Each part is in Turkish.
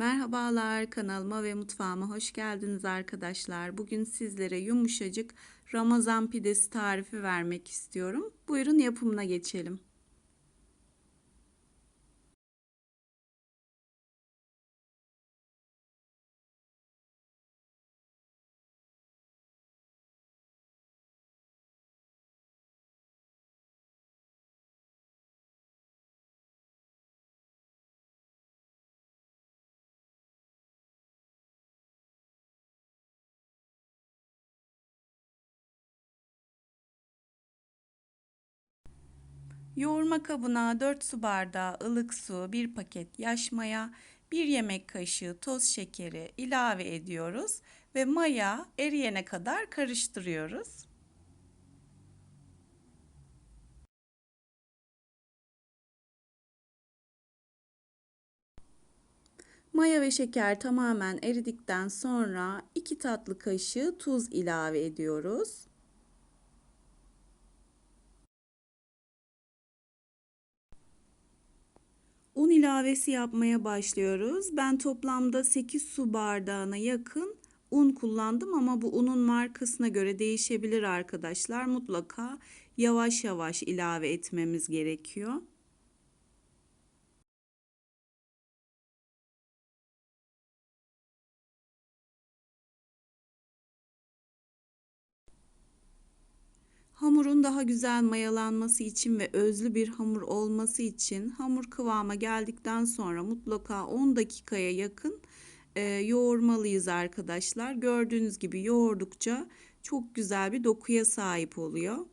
Merhabalar kanalıma ve mutfağıma hoş geldiniz arkadaşlar. Bugün sizlere yumuşacık Ramazan pidesi tarifi vermek istiyorum. Buyurun yapımına geçelim. Yoğurma kabına 4 su bardağı ılık su, 1 paket yaş maya, 1 yemek kaşığı toz şekeri ilave ediyoruz ve maya eriyene kadar karıştırıyoruz. Maya ve şeker tamamen eridikten sonra 2 tatlı kaşığı tuz ilave ediyoruz. Un ilavesi yapmaya başlıyoruz. Ben toplamda 8 su bardağına yakın un kullandım ama bu unun markasına göre değişebilir arkadaşlar. Mutlaka yavaş yavaş ilave etmemiz gerekiyor. Hamurun daha güzel mayalanması için ve özlü bir hamur olması için hamur kıvama geldikten sonra mutlaka 10 dakikaya yakın e, yoğurmalıyız arkadaşlar. Gördüğünüz gibi yoğurdukça çok güzel bir dokuya sahip oluyor.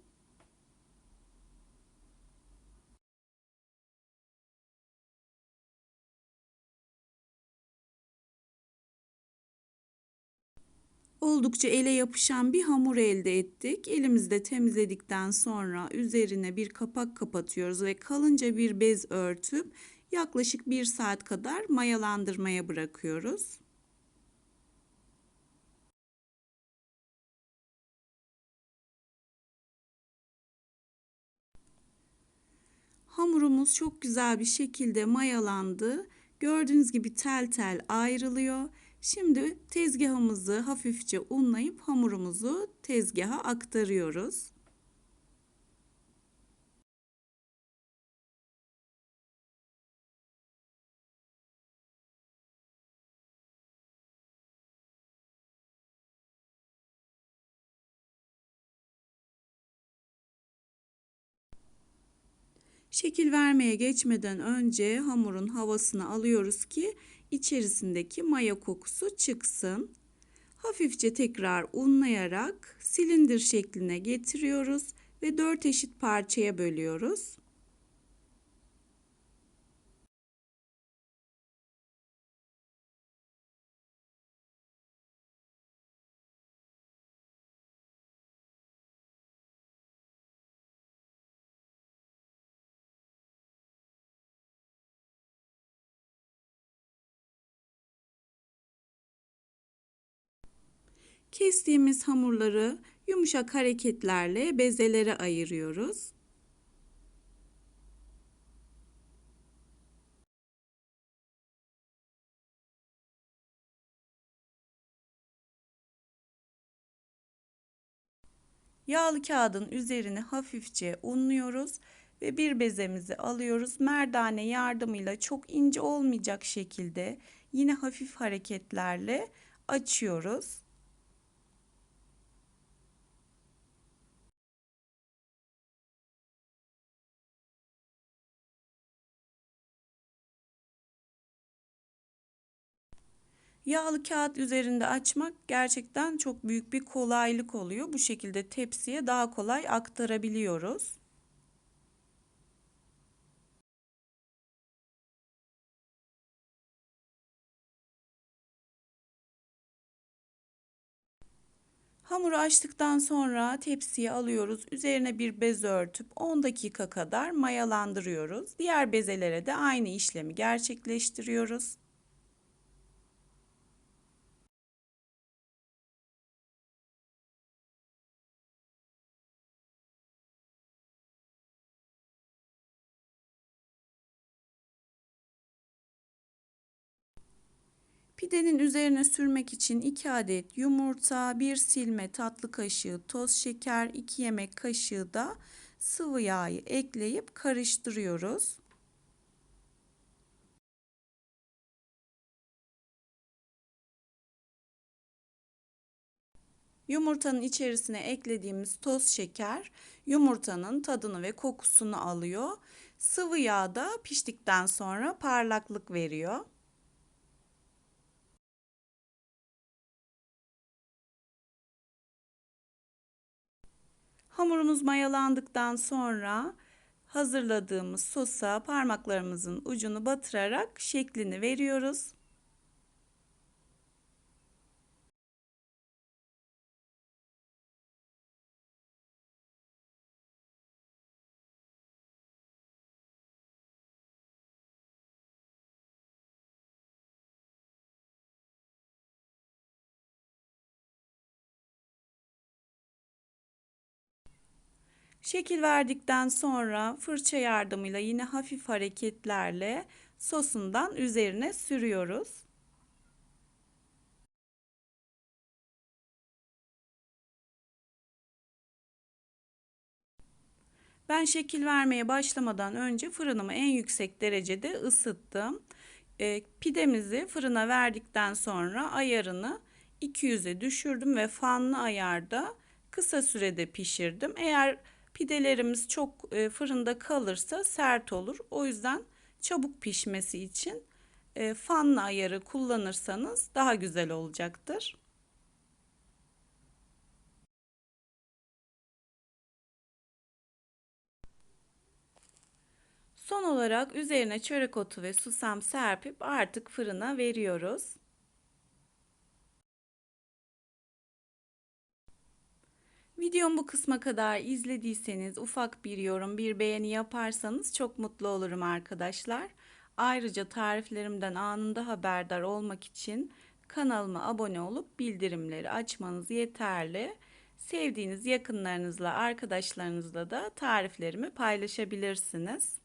Oldukça ele yapışan bir hamur elde ettik. Elimizde temizledikten sonra üzerine bir kapak kapatıyoruz ve kalınca bir bez örtüp yaklaşık bir saat kadar mayalandırmaya bırakıyoruz. Hamurumuz çok güzel bir şekilde mayalandı. Gördüğünüz gibi tel tel ayrılıyor. Şimdi tezgahımızı hafifçe unlayıp hamurumuzu tezgaha aktarıyoruz. Şekil vermeye geçmeden önce hamurun havasını alıyoruz ki içerisindeki maya kokusu çıksın. Hafifçe tekrar unlayarak silindir şekline getiriyoruz ve 4 eşit parçaya bölüyoruz. Kestiğimiz hamurları yumuşak hareketlerle bezelere ayırıyoruz. Yağlı kağıdın üzerine hafifçe unluyoruz ve bir bezemizi alıyoruz. Merdane yardımıyla çok ince olmayacak şekilde yine hafif hareketlerle açıyoruz. Yağlı kağıt üzerinde açmak gerçekten çok büyük bir kolaylık oluyor. Bu şekilde tepsiye daha kolay aktarabiliyoruz. Hamuru açtıktan sonra tepsiye alıyoruz. Üzerine bir bez örtüp 10 dakika kadar mayalandırıyoruz. Diğer bezelere de aynı işlemi gerçekleştiriyoruz. Pidenin üzerine sürmek için 2 adet yumurta, 1 silme tatlı kaşığı toz şeker, 2 yemek kaşığı da sıvı yağı ekleyip karıştırıyoruz. Yumurtanın içerisine eklediğimiz toz şeker yumurtanın tadını ve kokusunu alıyor. Sıvı yağ da piştikten sonra parlaklık veriyor. Hamurumuz mayalandıktan sonra hazırladığımız sosa parmaklarımızın ucunu batırarak şeklini veriyoruz. Şekil verdikten sonra fırça yardımıyla yine hafif hareketlerle sosundan üzerine sürüyoruz. Ben şekil vermeye başlamadan önce fırınımı en yüksek derecede ısıttım. E, pidemizi fırına verdikten sonra ayarını 200'e düşürdüm ve fanlı ayarda kısa sürede pişirdim. Eğer Pidelerimiz çok e, fırında kalırsa sert olur. O yüzden çabuk pişmesi için e, fanlı ayarı kullanırsanız daha güzel olacaktır. Son olarak üzerine çörek otu ve susam serpip artık fırına veriyoruz. Videom bu kısma kadar izlediyseniz ufak bir yorum, bir beğeni yaparsanız çok mutlu olurum arkadaşlar. Ayrıca tariflerimden anında haberdar olmak için kanalıma abone olup bildirimleri açmanız yeterli. Sevdiğiniz yakınlarınızla, arkadaşlarınızla da tariflerimi paylaşabilirsiniz.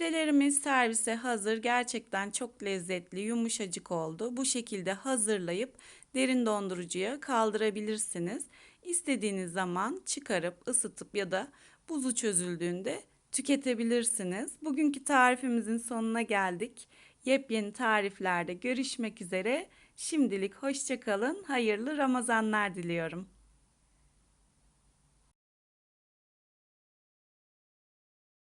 Pidelerimiz servise hazır. Gerçekten çok lezzetli, yumuşacık oldu. Bu şekilde hazırlayıp derin dondurucuya kaldırabilirsiniz. İstediğiniz zaman çıkarıp ısıtıp ya da buzu çözüldüğünde tüketebilirsiniz. Bugünkü tarifimizin sonuna geldik. Yepyeni tariflerde görüşmek üzere. Şimdilik hoşçakalın. Hayırlı Ramazanlar diliyorum.